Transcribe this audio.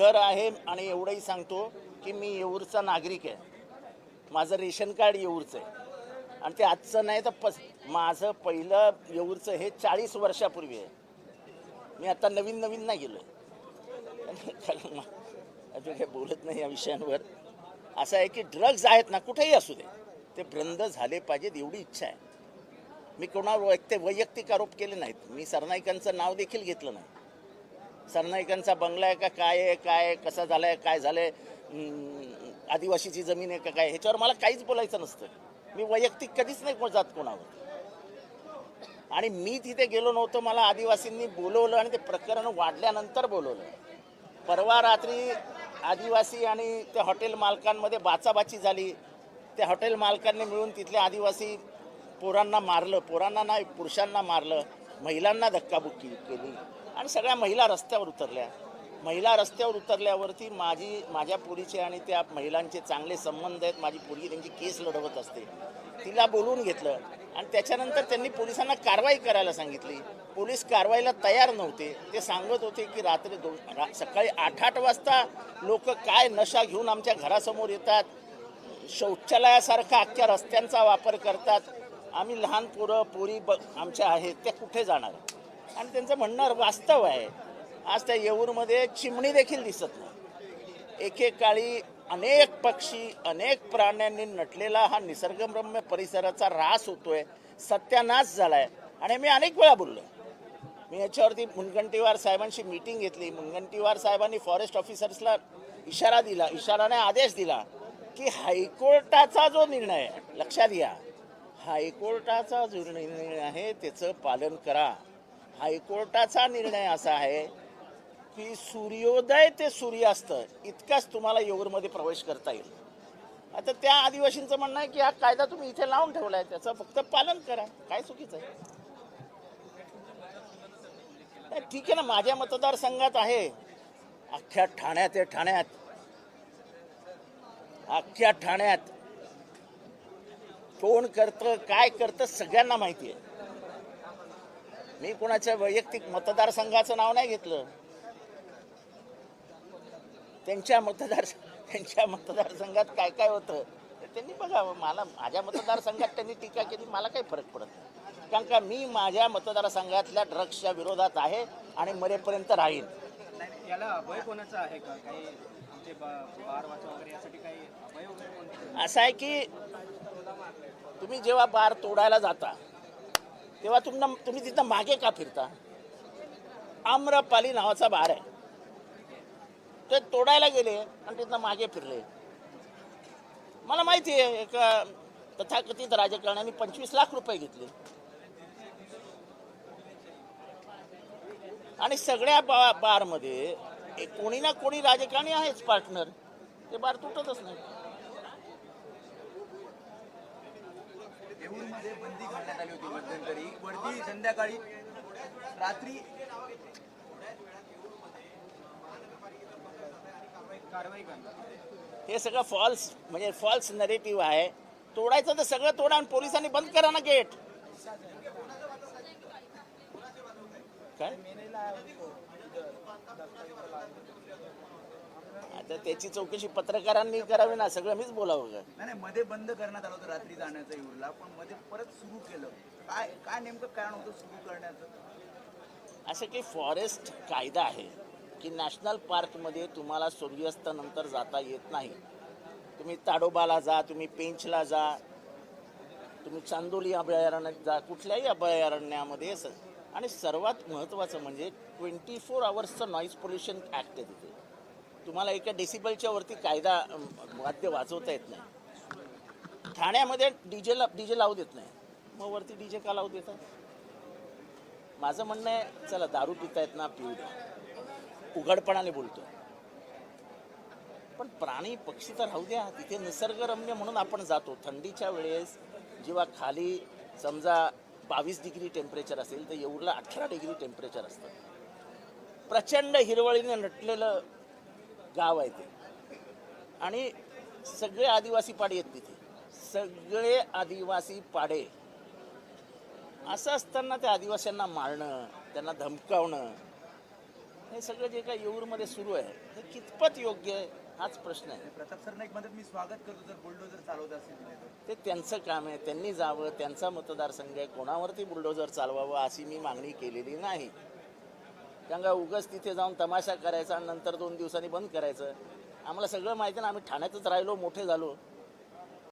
घर आहे आणि एवढंही सांगतो की मी येऊरचा नागरिक आहे. माझं रेशन कार्ड येऊरचं आहे. आणि ते आजचं नाही तर पस माझं पहिलं येऊरचं हे चाळीस वर्षापूर्वी आहे. मी आता नवीन नवीन नाही गेलो अजून काही बोलत नाही या विषयांवर. असं आहे की ड्रग्ज आहेत ना कुठेही असू दे. ते बंद झाले पाहिजेत एवढी इच्छा आहे. मी कोणावर वैयक्तिक वैयक्तिक आरोप केले नाहीत. मी सरनाईकांचं नाव देखील घेतलं नाही. सरनाईकांचा बंगला आहे का? काय आहे? काय आहे, कसा झाला आहे काय झालं आहे आदिवासीची जमीन आहे का काय? ह्याच्यावर मला काहीच बोलायचं नसतं. मी वैयक्तिक कधीच नाही जात कोणावर. आणि मी तिथे गेलो नव्हतो मला आदिवासींनी बोलवलं आणि ते प्रकरण वाढल्यानंतर बोलवलं. परवा रात्री आदिवासी आणि त्या हॉटेल मालकांमध्ये बाचाबाची झाली. त्या हॉटेल मालकांनी मिळून तिथले आदिवासी पोरांना मारलं. पोरांना नाही पुरुषांना मारलं. महिलांना धक्काबुक्की केली. आणि सगळ्या महिला रस्त्यावर उतरल्या. महिला रस्त्यावर उतरल्यावरती माझी माझ्या पोरीचे आणि त्या महिलांचे चांगले संबंध आहेत. माझी पोरगी त्यांची केस लढवत असते. तिला बोलवून घेतलं. आणि त्याच्यानंतर त्यांनी पोलिसांना कारवाई करायला सांगितली. पोलीस कारवाईला तयार नव्हते. ते सांगत होते की रात्री दोन रा सकाळी आठ आठ वाजता लोक काय नशा घेऊन आमच्या घरासमोर येतात. शौचालयासारखा अख्ख्या रस्त्यांचा वापर करतात. आम्ही लहान पोरं पोरी ब आमच्या आहेत. त्या कुठे जाणार? आणि त्यांचं म्हणणं वास्तव आहे. आज त्या येऊरमध्ये चिमणी देखील दिसत नाही. एकेकाळी अनेक पक्षी अनेक प्राण्यांनी नटलेला हा निसर्गरम्य परिसराचा ऱ्हास होतोय. सत्यानाश झालाय. आणि मी अनेक वेळा बोललो मी याच्यावरती मुनगंटीवार साहेबांशी मीटिंग घेतली. मुनगंटीवार साहेबांनी फॉरेस्ट ऑफिसर्सला इशारा दिला. इशाराने आदेश दिला की हायकोर्टाचा जो निर्णय आहे, लक्षात घ्या. हायकोर्टाचा जो निर्णय आहे त्याचं पालन करा. हायकोर्टाचा निर्णय असा आहे की सूर्योदय ते सूर्यास्त इतकाच तुम्हाला येऊरमध्ये प्रवेश करता येईल. आता त्या आदिवासींचं म्हणणं आहे की हा कायदा तुम्ही इथे लावून आहे त्याचं फक्त पालन करा. काय चुकीचं आहे? नाही, ठीक आहे ना माझ्या मतदारसंघात आहे. अख्ख्या ठाण्यात आहे ठाण्यात. अख्ख्या ठाण्यात. कोण करतं काय करतं सगळ्यांना माहिती आहे. मी कोणाच्या वैयक्तिक मतदारसंघाचं नाव नाही घेतलं. त्यांच्या मतदार त्यांच्या मतदारसंघात काय काय होतं त्यांनी बघावं. मला माझ्या मतदारसंघात त्यांनी टीका केली मला काही फरक पडत नाही. कारण का मी माझ्या मतदारसंघातल्या ड्रग्सच्या विरोधात आहे आणि मरेपर्यंत कोणतं? असं आहे की तुम्ही जेव्हा बार तोडायला जाता तेव्हा तुम्हाला तुम्ही तिथं मागे का फिरता? आम्रपाली नावाचा बार आहे. ते तोडायला गेले आणि तिथनं मागे फिरले. मला माहिती आहे एका तथाकथित राजकारण्याने पंचवीस लाख रुपये घेतले. आणि सगळ्या बा बारमध्ये कोणी ना कोणी राजकारणी आहेच पार्टनर. ते बार तुटतच नाही. येऊरमध्ये बंदी घालण्यात आली होती मध्यंतरी. वरती संध्याकाळी रात्री हे सगळं फॉल्स म्हणजे फॉल्स नरेटिव्ह आहे. तोडायचं तर सगळं तोडा आणि पोलिसांनी बंद करा ना गेट काय? आता त्याची चौकशी पत्रकारांनी करावी ना सगळं मीच बोलावं का? नाही नाही मध्ये बंद करण्यात आलं होतं रात्री जाण्याचं येऊरला पण मध्ये परत सुरू केलं. काय काय नेमकं कारण होतं सुरू करण्याचं? असं काही फॉरेस्ट कायदा आहे की नॅशनल पार्कमध्ये तुम्हाला सूर्यास्तानंतर जाता येत नाही. तुम्ही ताडोबाला जा तुम्ही पेंचला जा तुम्ही चांदोली अभयारण्यात जा कुठल्याही अभयारण्यामध्ये स आणि सर्वात महत्त्वाचं म्हणजे ट्वेंटी फोर आवर्सचं नॉईज पोल्युशन ॲक्ट आहे तिथे. तुम्हाला एका डेसिबलच्या वरती कायदा वाद्य वाजवता येत नाही. ठाण्यामध्ये डीजे डीजे लावू देत नाही. मग वरती डीजे का लावू देतात माझं म्हणणं आहे चला दारू पितायत ना पिऊ द्या. उघडपणाने बोलतो पण प्राणी पक्षी तर राहू द्या. तिथे निसर्गरम्य म्हणून आपण जातो. थंडीच्या वेळेस जेव्हा खाली समजा बावीस डिग्री टेम्परेचर असेल तर येऊरला अठरा डिग्री टेम्परेचर असतं. प्रचंड हिरवळीने नटलेलं गाव आहे ते. आणि सगळे आदिवासी पाडे आहेत तिथे. सगळे आदिवासी पाडे. असं असताना त्या आदिवासींना मारणं त्यांना धमकावणं हे सगळं जे काही येऊरमध्ये सुरू आहे हे कितपत योग्य आहे हाच प्रश्न आहे. प्रताप सरनाईक म्हणतात मी स्वागत करतो जर बुलडोजर चालवत असेल. ते त्यांचं काम आहे त्यांनी जावं त्यांचा मतदारसंघ आहे कोणावरती बुलडोजर चालवावं अशी मी मागणी केलेली नाही. त्यांना उगाच तिथे जाऊन तमाशा करायचा आणि नंतर दोन दिवसांनी बंद करायचं. आम्हाला सगळं माहिती ना आम्ही ठाण्यातच राहिलो मोठे झालो.